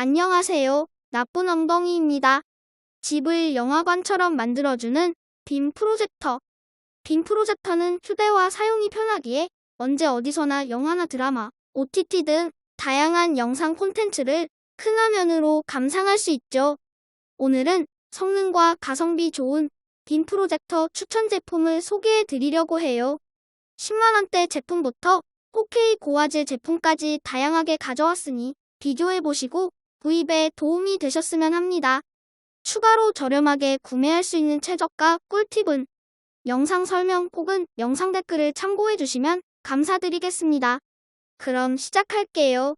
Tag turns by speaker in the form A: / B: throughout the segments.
A: 안녕하세요. 나쁜 엉덩이입니다. 집을 영화관처럼 만들어주는 빔 프로젝터. 빔 프로젝터는 휴대와 사용이 편하기에 언제 어디서나 영화나 드라마, OTT 등 다양한 영상 콘텐츠를 큰 화면으로 감상할 수 있죠. 오늘은 성능과 가성비 좋은 빔 프로젝터 추천 제품을 소개해 드리려고 해요. 10만원대 제품부터 4K 고화질 제품까지 다양하게 가져왔으니 비교해 보시고 구입에 도움이 되셨으면 합니다. 추가로 저렴하게 구매할 수 있는 최저가 꿀팁은 영상 설명 혹은 영상 댓글을 참고해 주시면 감사드리겠습니다. 그럼 시작할게요.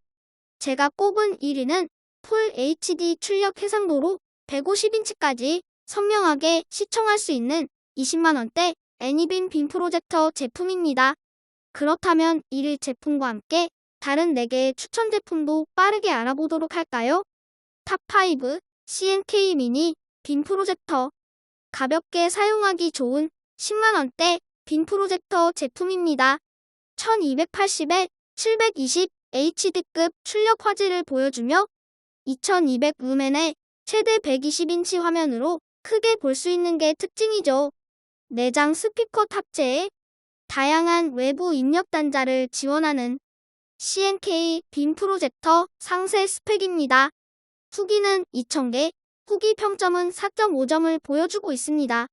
A: 제가 꼽은 1위는 풀 HD 출력 해상도로 150인치까지 선명하게 시청할 수 있는 20만원대 애니빔 빔 프로젝터 제품입니다. 그렇다면 1위 제품과 함께 다른 4개의 추천 제품도 빠르게 알아보도록 할까요? 탑5 CNK 미니 빔 프로젝터 가볍게 사용하기 좋은 10만원대 빔 프로젝터 제품입니다. 1280에 720 HD급 출력 화질을 보여주며 2200 루멘의 최대 120인치 화면으로 크게 볼 수 있는 게 특징이죠. 내장 스피커 탑재에 다양한 외부 입력 단자를 지원하는 CNK 빔 프로젝터 상세 스펙입니다. 후기는 2000개, 후기 평점은 4.5점을 보여주고 있습니다.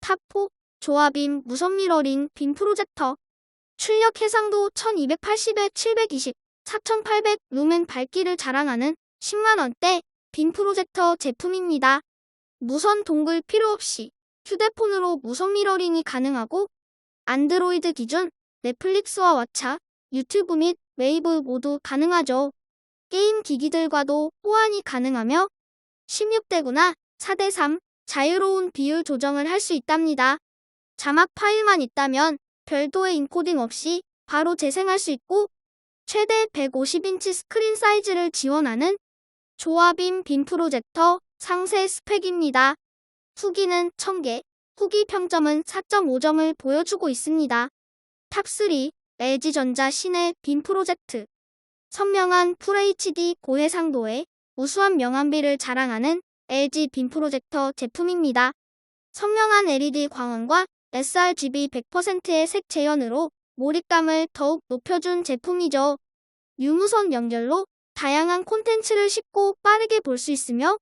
A: 탑4 조합임 무선 미러링 빔 프로젝터 출력 해상도 1280에 720, 4800 루멘 밝기를 자랑하는 10만원대 빔 프로젝터 제품입니다. 무선 동글 필요 없이 휴대폰으로 무선 미러링이 가능하고 안드로이드 기준 넷플릭스와 왓챠, 유튜브 및 웨이브 모두 가능하죠. 게임 기기들과도 호환이 가능하며 16대구나 4대3 자유로운 비율 조정을 할 수 있답니다. 자막 파일만 있다면 별도의 인코딩 없이 바로 재생할 수 있고 최대 150인치 스크린 사이즈를 지원하는 조합임 빔 프로젝터 상세 스펙입니다. 후기는 1000개, 후기 평점은 4.5점을 보여주고 있습니다. 탑3 LG전자 시내 빔 프로젝트 선명한 FHD 고해상도에 우수한 명암비를 자랑하는 LG 빔 프로젝터 제품입니다. 선명한 LED 광원과 sRGB 100%의 색 재현으로 몰입감을 더욱 높여준 제품이죠. 유무선 연결로 다양한 콘텐츠를 쉽고 빠르게 볼 수 있으며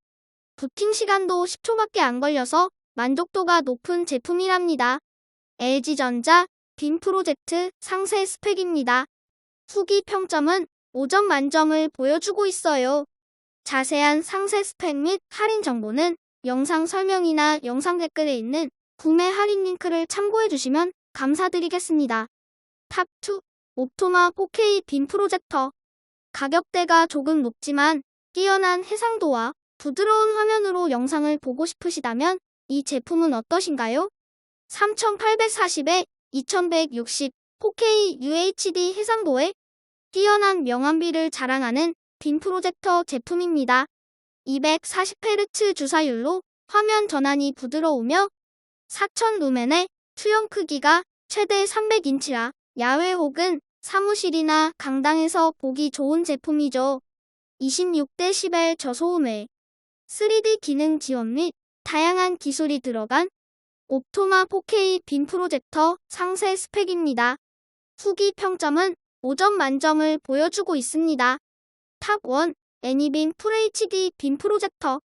A: 부팅 시간도 10초밖에 안 걸려서 만족도가 높은 제품이랍니다. LG전자 빔 프로젝트 상세 스펙입니다. 후기 평점은 5점 만점을 보여주고 있어요. 자세한 상세 스펙 및 할인 정보는 영상 설명이나 영상 댓글에 있는 구매 할인 링크를 참고해 주시면 감사드리겠습니다. 탑2 옵토마 4K 빔 프로젝터 가격대가 조금 높지만 뛰어난 해상도와 부드러운 화면으로 영상을 보고 싶으시다면 이 제품은 어떠신가요? 3840에 2160 4K UHD 해상도에 뛰어난 명암비를 자랑하는 빔 프로젝터 제품입니다. 240Hz 주사율로 화면 전환이 부드러우며 4000 루멘의 투영 크기가 최대 300인치라 야외 혹은 사무실이나 강당에서 보기 좋은 제품이죠. 26대 10의 저소음에 3D 기능 지원 및 다양한 기술이 들어간 옵토마 4K 빔 프로젝터 상세 스펙입니다. 후기 평점은 5점 만점을 보여주고 있습니다. 탑1 애니빔 FHD 빔 프로젝터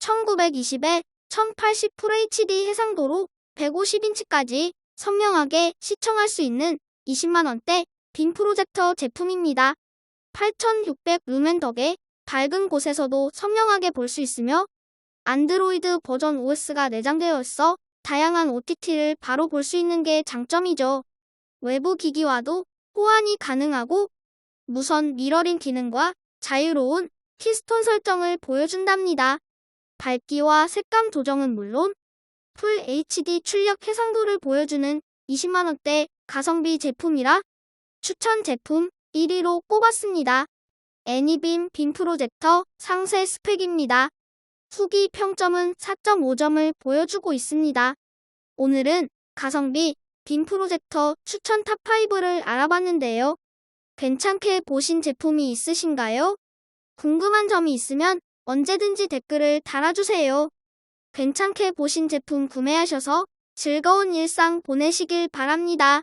A: 1920에 1080 FHD 해상도로 150인치까지 선명하게 시청할 수 있는 20만원대 빔 프로젝터 제품입니다. 8600 루멘 덕에 밝은 곳에서도 선명하게 볼 수 있으며 안드로이드 버전 OS가 내장되어 있어 다양한 OTT를 바로 볼 수 있는 게 장점이죠. 외부 기기와도 호환이 가능하고 무선 미러링 기능과 자유로운 키스톤 설정을 보여준답니다. 밝기와 색감 조정은 물론 풀 HD 출력 해상도를 보여주는 20만원대 가성비 제품이라 추천 제품 1위로 꼽았습니다. 애니빔 빔 프로젝터 상세 스펙입니다. 후기 평점은 4.5점을 보여주고 있습니다. 오늘은 가성비 빔 프로젝터 추천 탑5를 알아봤는데요. 괜찮게 보신 제품이 있으신가요? 궁금한 점이 있으면 언제든지 댓글을 달아주세요. 괜찮게 보신 제품 구매하셔서 즐거운 일상 보내시길 바랍니다.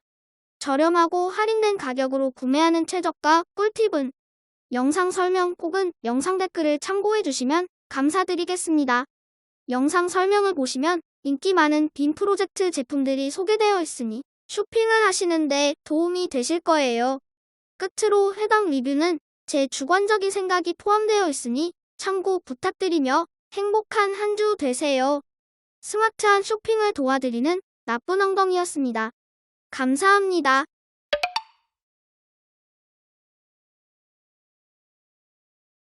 A: 저렴하고 할인된 가격으로 구매하는 최저가 꿀팁은 영상 설명 혹은 영상 댓글을 참고해 주시면 감사드리겠습니다. 영상 설명을 보시면 인기 많은 빔 프로젝트 제품들이 소개되어 있으니 쇼핑을 하시는데 도움이 되실 거예요. 끝으로 해당 리뷰는 제 주관적인 생각이 포함되어 있으니 참고 부탁드리며 행복한 한 주 되세요. 스마트한 쇼핑을 도와드리는 나쁜 엉덩이였습니다. 감사합니다.